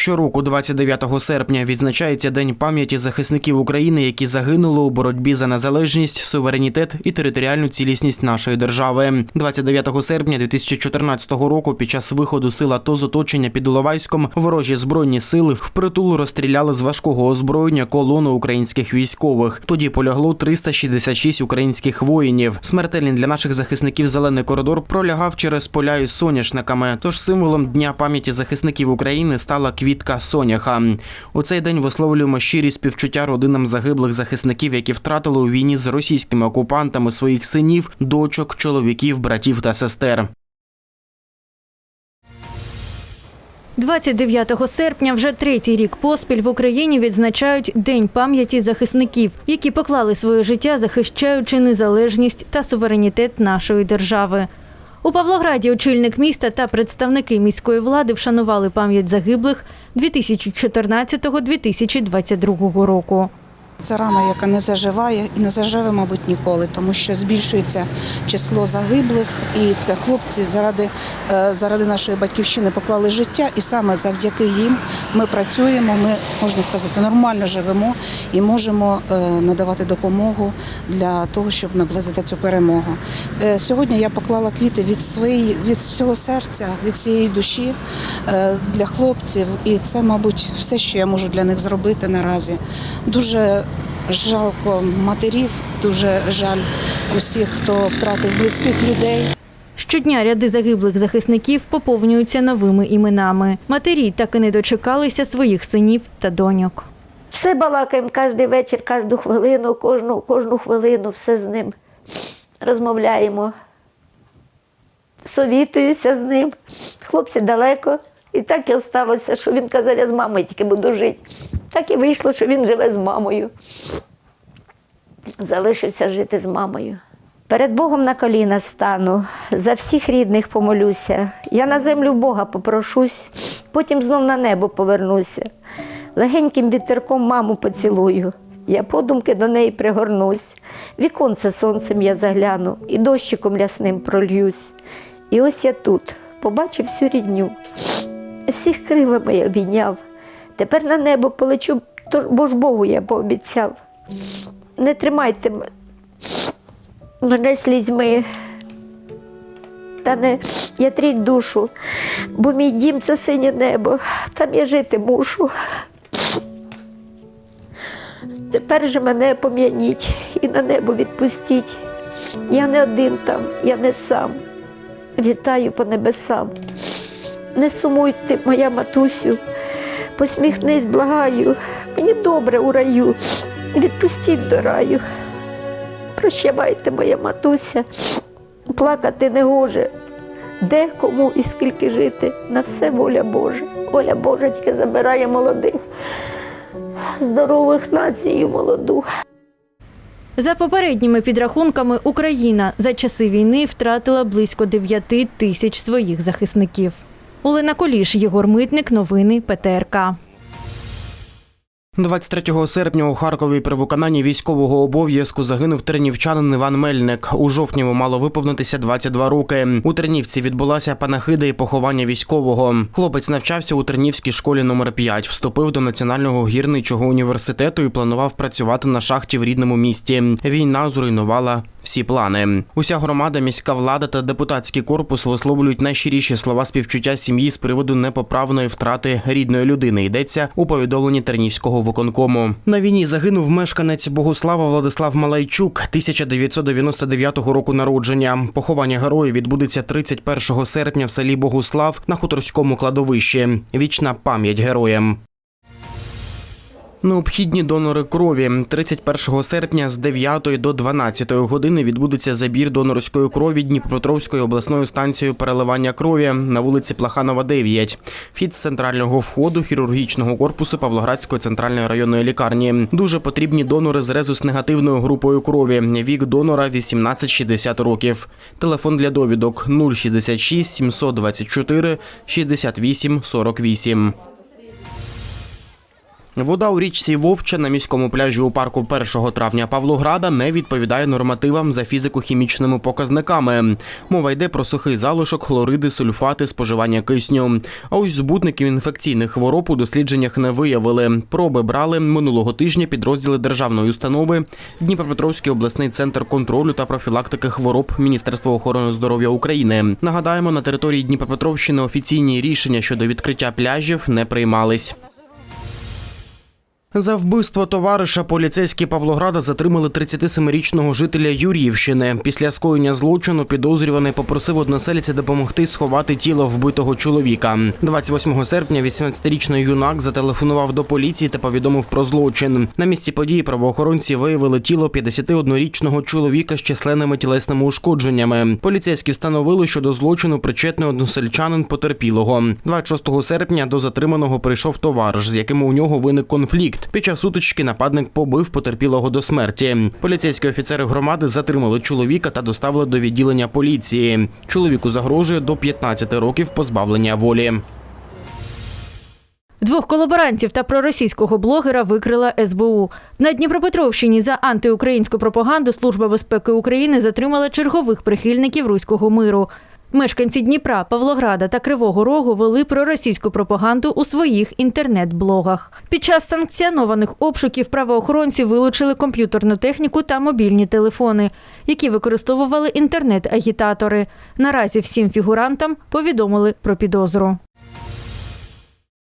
Щороку, 29 серпня, відзначається День пам'яті захисників України, які загинули у боротьбі за незалежність, суверенітет і територіальну цілісність нашої держави. 29 серпня 2014 року, під час виходу сил АТО з оточення під Іловайськом, ворожі збройні сили впритул розстріляли з важкого озброєння колону українських військових. Тоді полягло 366 українських воїнів. Смертельний для наших захисників зелений коридор пролягав через поля із соняшниками. Тож символом дня пам'яті захисників України стала квітка соняха. У цей день висловлюємо щирі співчуття родинам загиблих захисників, які втратили у війні з російськими окупантами своїх синів, дочок, чоловіків, братів та сестер. 29 серпня вже третій рік поспіль в Україні відзначають День пам'яті захисників, які поклали своє життя, захищаючи незалежність та суверенітет нашої держави. У Павлограді очільник міста та представники міської влади вшанували пам'ять загиблих 2014-2022 року. Це рана, яка не заживає і не заживе, мабуть, ніколи, тому що збільшується число загиблих, і це хлопці заради, е, заради нашої батьківщини поклали життя, і саме завдяки їм ми працюємо. Ми можна сказати, нормально живемо і можемо е, надавати допомогу для того, щоб наблизити цю перемогу. Е, Сьогодні я поклала квіти від своєї від всього серця, від цієї душі для хлопців, і це, мабуть, все, що я можу для них зробити наразі. Дуже жалко матерів, дуже жаль усіх, хто втратив близьких людей. Щодня ряди загиблих захисників поповнюються новими іменами. Матері так і не дочекалися своїх синів та доньок. Все балакаємо кожен вечір, кожну хвилину, кожну, кожну хвилину, все з ним розмовляємо. Совітуюся з ним. Хлопці далеко. І так і сталося, що він казав, я з мамою тільки буду жити. Так і вийшло, що він живе з мамою. Залишився жити з мамою. Перед Богом на коліна стану, за всіх рідних помолюся. Я на землю Бога попрошусь, потім знов на небо повернуся. Легеньким вітерком маму поцілую. Я подумки до неї пригорнусь. Віконце сонцем я загляну і дощиком рясним прольюсь. І ось я тут побачив всю рідню, всіх крилами я обійняв. Тепер на небо полечу, бо ж Богу я пообіцяв. Не тримайте мене слізьми. Та не ятріть душу, бо мій дім це синє небо, там я жити мушу. Тепер же мене пом'яніть і на небо відпустіть. Я не один там, я не сам. Літаю по небесам. Не сумуйте, моя матусю, посміхнись, благаю, мені добре у раю, відпустіть до раю. Прощавайте, моя матуся, плакати не гоже. Де, кому і скільки жити, на все воля Божа. Воля Божа тільки забирає молодих, здорових націю молоду. За попередніми підрахунками, Україна за часи війни втратила близько 9 тисяч своїх захисників. Олена Коліш, Єгор Митник, новини ПТРК. 23 серпня у Харкові при виконанні військового обов'язку загинув тернівчанин Іван Мельник. У жовтні мало виповнитися 22 роки. У Тернівці відбулася панахида і поховання військового. Хлопець навчався у Тернівській школі номер 5 вступив до Національного гірничого університету і планував працювати на шахті в рідному місті. Війна зруйнувала всі плани. Уся громада, міська влада та депутатський корпус висловлюють найщиріші слова співчуття сім'ї з приводу непоправної втрати рідної людини. Йдеться у повідомленні Тернівського виконкому. На війні загинув мешканець Богослава Владислав Малайчук, 1999 року народження. Поховання героя відбудеться 31 серпня в селі Богуслав на хуторському кладовищі. Вічна пам'ять героям. Необхідні донори крові 31 серпня з 9 до 12 години відбудеться забір донорської крові Дніпропетровською обласною станцією переливання крові на вулиці Плаханова, 9. Вхід з центрального входу хірургічного корпусу Павлоградської центральної районної лікарні. Дуже потрібні донори з резус-негативною групою крові. Вік донора 18-60 років. Телефон для довідок 066 724 68 48. Вода у річці Вовча на міському пляжі у парку 1 травня Павлограда не відповідає нормативам за фізико-хімічними показниками. Мова йде про сухий залишок, хлориди, сульфати, споживання кисню. А ось збутників інфекційних хвороб у дослідженнях не виявили. Проби брали минулого тижня підрозділи державної установи Дніпропетровський обласний центр контролю та профілактики хвороб Міністерства охорони здоров'я України. Нагадаємо, на території Дніпропетровщини офіційні рішення щодо відкриття пляжів не приймались. За вбивство товариша поліцейські Павлограда затримали 37-річного жителя Юріївщини. Після скоєння злочину підозрюваний попросив односельця допомогти сховати тіло вбитого чоловіка. 28 серпня 18-річний юнак зателефонував до поліції та повідомив про злочин. На місці події правоохоронці виявили тіло 51-річного чоловіка з численними тілесними ушкодженнями. Поліцейські встановили, що до злочину причетний односельчанин потерпілого. 26 серпня до затриманого прийшов товариш, з яким у нього виник конфлікт. Під час сутички нападник побив потерпілого до смерті. Поліцейські офіцери громади затримали чоловіка та доставили до відділення поліції. Чоловіку загрожує до 15 років позбавлення волі. Двох колаборантів та проросійського блогера викрила СБУ. На Дніпропетровщині за антиукраїнську пропаганду Служба безпеки України затримала чергових прихильників руського миру. Мешканці Дніпра, Павлограда та Кривого Рогу вели проросійську пропаганду у своїх інтернет-блогах. Під час санкціонованих обшуків правоохоронці вилучили комп'ютерну техніку та мобільні телефони, які використовували інтернет-агітатори. Наразі всім фігурантам повідомили про підозру.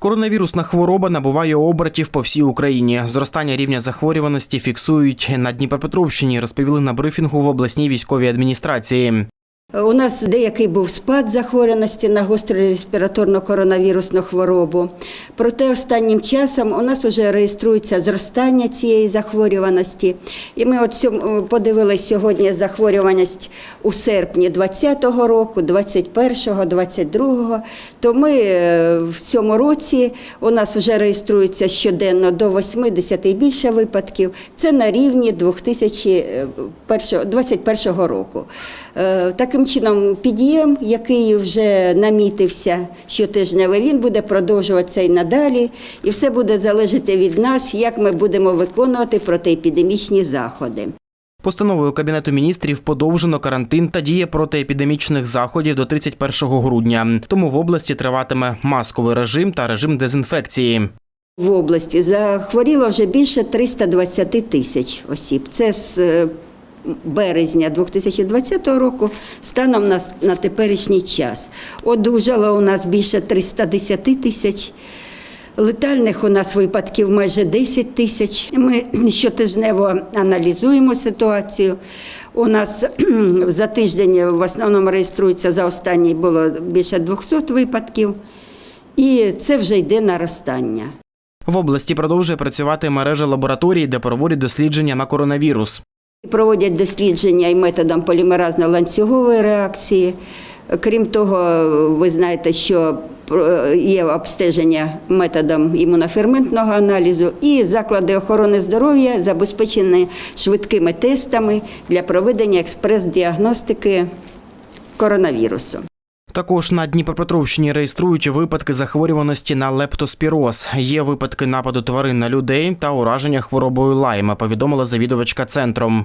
Коронавірусна хвороба набуває обертів по всій Україні. Зростання рівня захворюваності фіксують на Дніпропетровщині, розповіли на брифінгу в обласній військовій адміністрації. У нас деякий був спад захворюваності на гостру респіраторну коронавірусну хворобу. Проте останнім часом у нас вже реєструється зростання цієї захворюваності. І ми от подивились сьогодні захворюваність у серпні 2020 року, 21-го, 22-го. То ми е, в цьому році у нас вже реєструється щоденно до 80 і більше випадків. Це на рівні 2021 року. Е, Таким чином, під'єм, який вже намітився щотижневий, він буде продовжуватися і надалі, і все буде залежати від нас, як ми будемо виконувати протиепідемічні заходи. Постановою Кабінету міністрів подовжено карантин та діє протиепідемічних заходів до 31 грудня. Тому в області триватиме масковий режим та режим дезінфекції. В області захворіло вже більше 320 тисяч осіб. Це з е, березня 2020 року станом на, на теперішній час. Одужало у нас більше 310 тисяч. Летальних у нас випадків майже 10 тисяч. Ми щотижнево аналізуємо ситуацію. У нас за тиждень в основному реєструється за останній було більше 200 випадків, і це вже йде наростання. В області продовжує працювати мережа лабораторій, де проводять дослідження на коронавірус. Проводять дослідження і методом полімеразно-ланцюгової реакції. Крім того, ви знаєте, що є обстеження методом імуноферментного аналізу, і заклади охорони здоров'я забезпечені швидкими тестами для проведення експрес-діагностики коронавірусу. Також на Дніпропетровщині реєструють випадки захворюваності на лептоспіроз. Є випадки нападу тварин на людей та ураження хворобою лайма, повідомила завідувачка центром.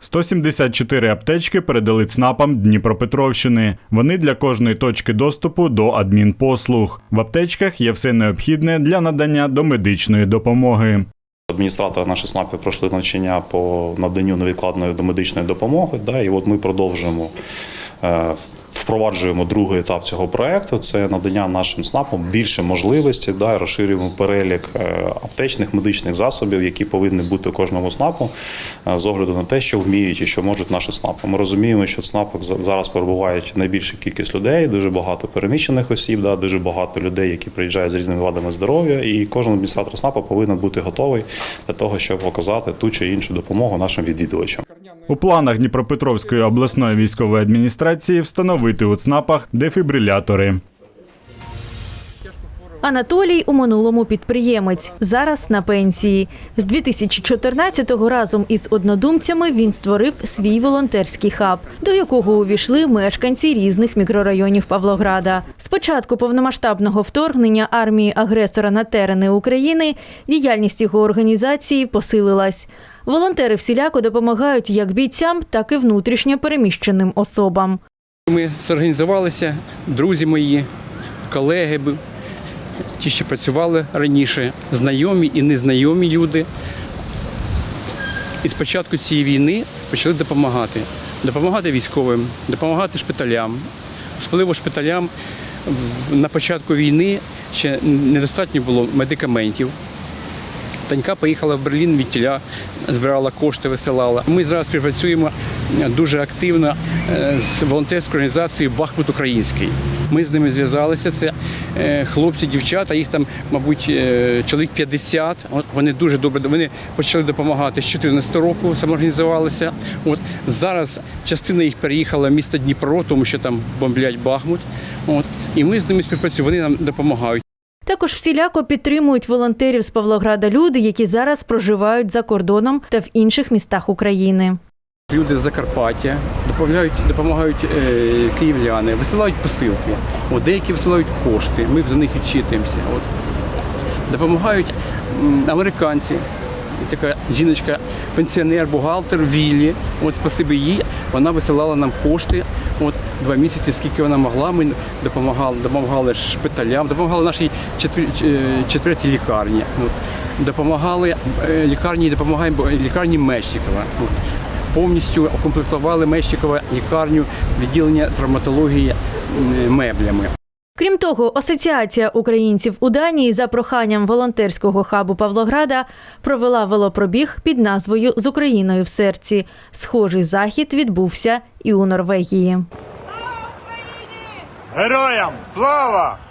174 аптечки передали ЦНАПам Дніпропетровщини. Вони для кожної точки доступу до адмінпослуг. В аптечках є все необхідне для надання домедичної допомоги. Адміністратори наші СНАПів пройшли навчання по наданню невідкладної домедичної допомоги. Да, і от ми продовжуємо. Е, Впроваджуємо другий етап цього проекту. Це надання нашим СНАПам більше можливостей, да, розширюємо перелік е, аптечних медичних засобів, які повинні бути кожному СНАПу е, з огляду на те, що вміють і що можуть наші СНАПи. Ми розуміємо, що в СНАПах за- зараз перебувають найбільша кількість людей, дуже багато переміщених осіб, да, дуже багато людей, які приїжджають з різними вадами здоров'я, і кожен адміністратор СНАПа повинен бути готовий для того, щоб оказати ту чи іншу допомогу нашим відвідувачам. У планах Дніпропетровської обласної військової адміністрації встановити у ЦНАПах дефібрилятори. Анатолій у минулому підприємець, зараз на пенсії. З 2014-го разом із однодумцями він створив свій волонтерський хаб, до якого увійшли мешканці різних мікрорайонів Павлограда. З початку повномасштабного вторгнення армії агресора на терени України діяльність його організації посилилась. Волонтери всіляко допомагають як бійцям, так і внутрішньо переміщеним особам. Ми зорганізувалися, друзі мої, колеги, ті, що працювали раніше, знайомі і незнайомі люди. І з початку цієї війни почали допомагати. Допомагати військовим, допомагати шпиталям. Особливо шпиталям на початку війни ще недостатньо було медикаментів. Танька поїхала в Берлін від тіля, збирала кошти, висилала. Ми зараз співпрацюємо дуже активно е, з волонтерською організацією Бахмут Український. Ми з ними зв'язалися. Це е, хлопці, дівчата, їх там, мабуть, е, чоловік 50. От вони дуже добре. Вони почали допомагати з 14 року, самоорганізувалися. От зараз частина їх переїхала в місто Дніпро, тому що там бомблять Бахмут. От і ми з ними співпрацюємо. Вони нам допомагають. Також всіляко підтримують волонтерів з Павлограда люди, які зараз проживають за кордоном та в інших містах України. Люди з Закарпаття допомагають, допомагають е, київляни, висилають посилки. От, деякі висилають кошти, ми за них відчитуємося. От. Допомагають американці. Така жіночка, пенсіонер, бухгалтер Віллі. От спасибі їй, вона висилала нам кошти. От два місяці, скільки вона могла, ми допомагали, допомагали шпиталям, допомагали нашій четвер- е, четвертій лікарні. От. Допомагали е, лікарні, допомагаємо лікарні Мещикова. Повністю укомплектували Мещикова лікарню відділення травматології меблями. Крім того, Асоціація українців у Данії за проханням волонтерського хабу Павлограда провела велопробіг під назвою З Україною в серці. Схожий захід відбувся і у Норвегії. Героям слава!